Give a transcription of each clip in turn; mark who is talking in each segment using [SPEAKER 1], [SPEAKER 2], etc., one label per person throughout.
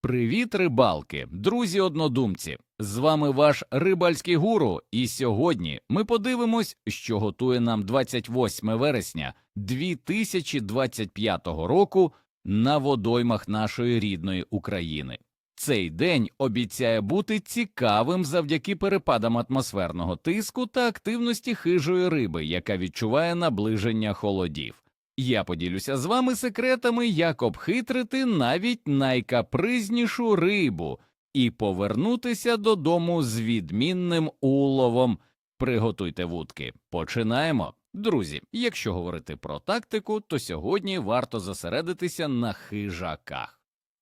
[SPEAKER 1] Привіт, рибалки, друзі однодумці! З вами ваш рибальський гуру, і сьогодні ми подивимось, що готує нам 28 вересня 2025 року на водоймах нашої рідної України. Цей день обіцяє бути цікавим завдяки перепадам атмосферного тиску та активності хижої риби, яка відчуває наближення холодів. Я поділюся з вами секретами, як обхитрити навіть найкапризнішу рибу і повернутися додому з відмінним уловом. Приготуйте вудки. Починаємо. Друзі, якщо говорити про тактику, то сьогодні варто зосередитися на хижаках.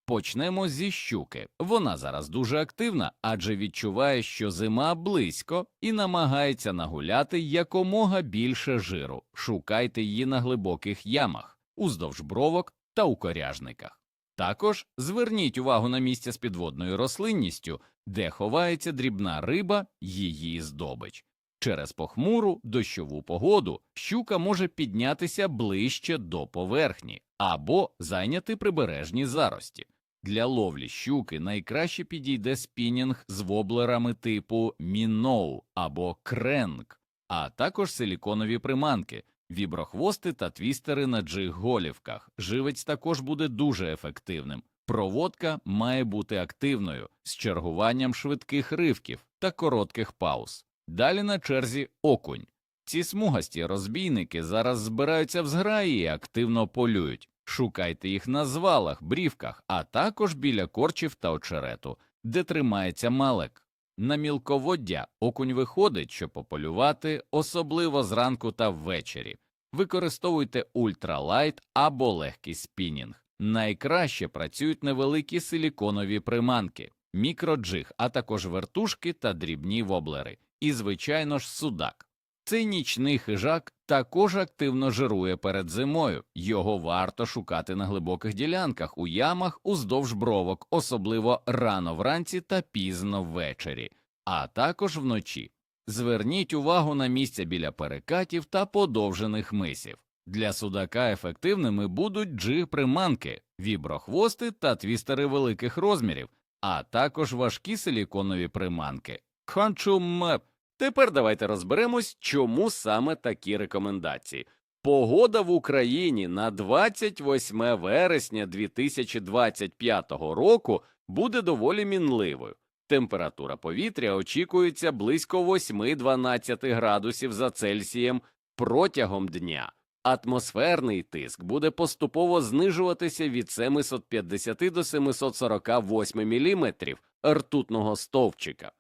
[SPEAKER 1] Почнемо зі щуки. Вона зараз дуже активна, адже відчуває, що зима близько, і намагається нагуляти якомога більше жиру. Шукайте її на глибоких ямах, уздовж бровок та у коряжниках. Також зверніть увагу на місця з підводною рослинністю, де ховається дрібна риба, її здобич. Через похмуру дощову погоду щука може піднятися ближче до поверхні або зайняти прибережні зарості. Для ловлі щуки найкраще підійде спінінг з воблерами типу міноу або кренк, а також силіконові приманки, віброхвости та твістери на джиг-голівках. Живець також буде дуже ефективним. Проводка має бути активною з чергуванням швидких ривків та коротких пауз. Далі на черзі окунь. Ці смугасті розбійники зараз збираються в зграї і активно полюють. Шукайте їх на звалах, брівках, а також біля корчів та очерету, де тримається малек. На мілководдя окунь виходить, щоб пополювати, особливо зранку та ввечері. Використовуйте ультралайт або легкий спінінг. Найкраще працюють невеликі силіконові приманки, мікроджиг, а також вертушки та дрібні воблери, і, звичайно ж, судак. Цей нічний хижак також активно жирує перед зимою, його варто шукати на глибоких ділянках, у ямах, уздовж бровок, особливо рано вранці та пізно ввечері, а також вночі. Зверніть увагу на місця біля перекатів та подовжених мисів. Для судака ефективними будуть джиг-приманки, віброхвости та твістери великих розмірів, а також важкі силіконові приманки. Кончум Тепер давайте розберемось, чому саме такі рекомендації. Погода в Україні на 28 вересня 2025 року буде доволі мінливою. Температура повітря очікується близько 8-12 градусів за Цельсієм протягом дня. Атмосферний тиск буде поступово знижуватися від 750 до 748 мм ртутного стовпчика.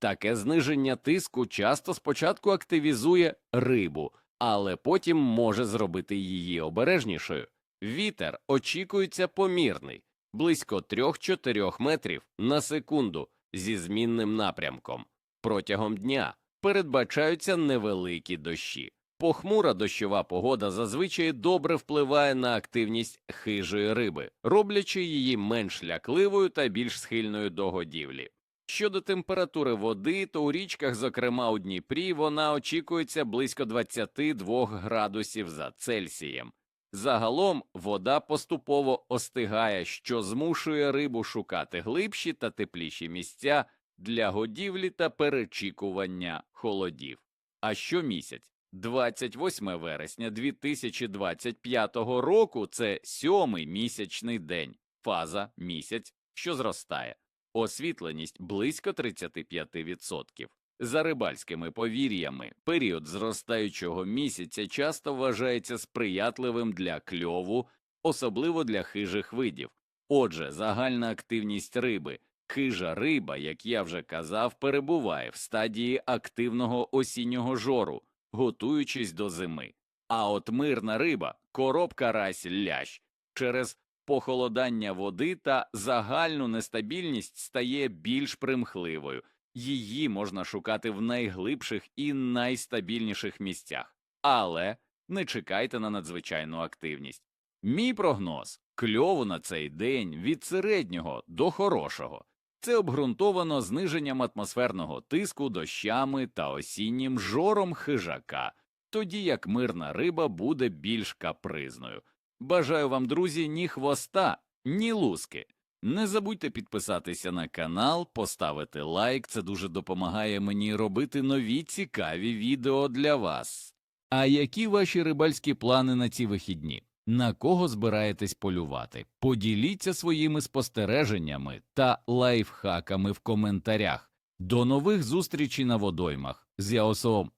[SPEAKER 1] Таке зниження тиску часто спочатку активізує рибу, але потім може зробити її обережнішою. Вітер очікується помірний, близько 3-4 метрів на секунду зі змінним напрямком. Протягом дня передбачаються невеликі дощі. Похмура дощова погода зазвичай добре впливає на активність хижої риби, роблячи її менш лякливою та більш схильною до годівлі. Щодо температури води, то у річках, зокрема у Дніпрі, вона очікується близько 22 градусів за Цельсієм. Загалом вода поступово остигає, що змушує рибу шукати глибші та тепліші місця для годівлі та перечікування холодів. А щомісяць, 28 вересня 2025 року, це сьомий місячний день, фаза місяць, що зростає освітленість близько 35%. За рибальськими повір'ями, період зростаючого місяця часто вважається сприятливим для кльову, особливо для хижих видів. Отже, загальна активність риби, хижа риба, як я вже казав, перебуває в стадії активного осіннього жору, готуючись до зими. А от мирна риба, коробка рась лящ, через похолодання води та загальну нестабільність стає більш примхливою, її можна шукати в найглибших і найстабільніших місцях, але не чекайте на надзвичайну активність. Мій прогноз кльову на цей день від середнього до хорошого. Це обґрунтовано зниженням атмосферного тиску дощами та осіннім жором хижака, тоді як мирна риба буде більш капризною. Бажаю вам, друзі, ні хвоста, ні луски. Не забудьте підписатися на канал, поставити лайк, це дуже допомагає мені робити нові цікаві відео для вас. А які ваші рибальські плани на ці вихідні? На кого збираєтесь полювати? Поділіться своїми спостереженнями та лайфхаками в коментарях. До нових зустрічей на водоймах з Яосом